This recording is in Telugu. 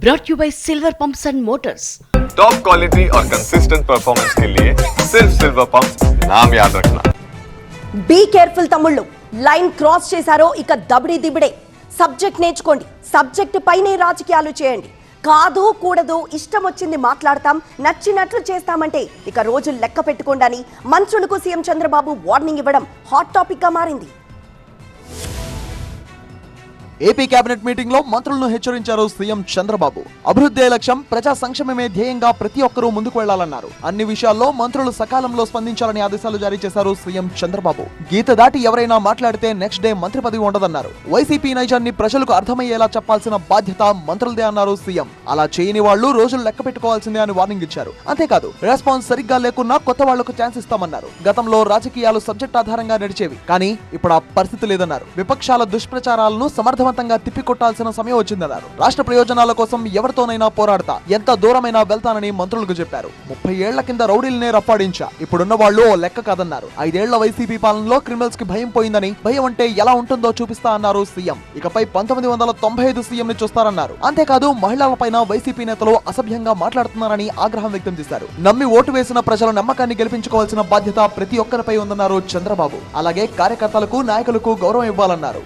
brought you by Silver Pumps and Motors. Top quality और कंसिस्टेंट परफॉर्मेंस के लिए सिर्फ सिल्वर पंप नाम याद रखना బీ కేర్ఫుల్ తమ్ముళ్ళు లైన్ క్రాస్ చేశారో ఇక దబిడి దిబిడే సబ్జెక్ట్ నేర్చుకోండి సబ్జెక్ట్ పైనే రాజకీయాలు చేయండి కాదు కూడదు ఇష్టం వచ్చింది మాట్లాడతాం నచ్చినట్లు చేస్తామంటే ఇక రోజులు లెక్క పెట్టుకోండి అని మంత్రులకు సీఎం చంద్రబాబు వార్నింగ్ ఇవ్వడం హాట్ టాపిక్ గా మారింది ఏపీ కేబినెట్ మీటింగ్లో మంత్రులను హెచ్చరించారు సీఎం చంద్రబాబు. అభివృద్ధి లక్ష్యం ప్రజా సంక్షేమమే ధ్యేయంగా ప్రతి ఒక్కరూ ముందుకు వెళ్ళాలన్నారు. అన్ని విషయాల్లో మంత్రులు సకాలంలో స్పందించాలని ఆదేశాలు జారీ చేశారు సీఎం చంద్రబాబు. గీత దాటి ఎవరైనా మాట్లాడితే నెక్స్ట్ డే మంత్రి పదవి ఉండదన్నారు. వైసీపీ నైజాన్ని ప్రజలకు అర్థమయ్యేలా చెప్పాల్సిన బాధ్యత మంత్రులదే అన్నారు సీఎం. అలా చేయని వాళ్ళు రోజులు లెక్క పెట్టుకోవాల్సిందే అని వార్నింగ్ ఇచ్చారు. అంతేకాదు రెస్పాన్స్ సరిగ్గా లేకున్నా కొత్త వాళ్ళకు ఛాన్స్ ఇస్తామన్నారు. గతంలో రాజకీయాలు సబ్జెక్ట్ ఆధారంగా నడిచేవి. కానీ ఇప్పుడు ఆ పరిస్థితి లేదన్నారు. విపక్షాల దుష్ప్రచారాలను సమర్థవంతంగా తిప్పికొట్టాల్సిన సమయం వచ్చిందన్నారు. రాష్ట్ర ప్రయోజనాల కోసం ఎవరితోనైనా పోరాడతా ఎంత దూరమైనా వెళ్తానని మంత్రులకు చెప్పారు. ముప్పై ఏళ్ళ కింద రౌడీలనే రప్పాడించా ఇప్పుడున్న వాళ్ళు ఓ లెక్క కాదన్నారు. ఐదేళ్ళ వైసీపీ పాలనలో క్రిమినల్స్కి భయం పోయిందని భయం అంటే ఎలా ఉంటుందో చూపిస్తా అన్నారు సీఎం. ఇకపై పంతొమ్మిది వందల తొంభై ఐదు సీఎం ని చూస్తారన్నారు. అంతేకాదు మహిళలపైన వైసీపీ నేతలు అసభ్యంగా మాట్లాడుతున్నారని ఆగ్రహం వ్యక్తం చేశారు. నమ్మి ఓటు వేసిన ప్రజల నమ్మకాన్ని గెలిపించుకోవాల్సిన బాధ్యత ప్రతి ఒక్కరిపై ఉందన్నారు చంద్రబాబు. అలాగే కార్యకర్తలకు నాయకులకు గౌరవం ఇవ్వాలన్నారు.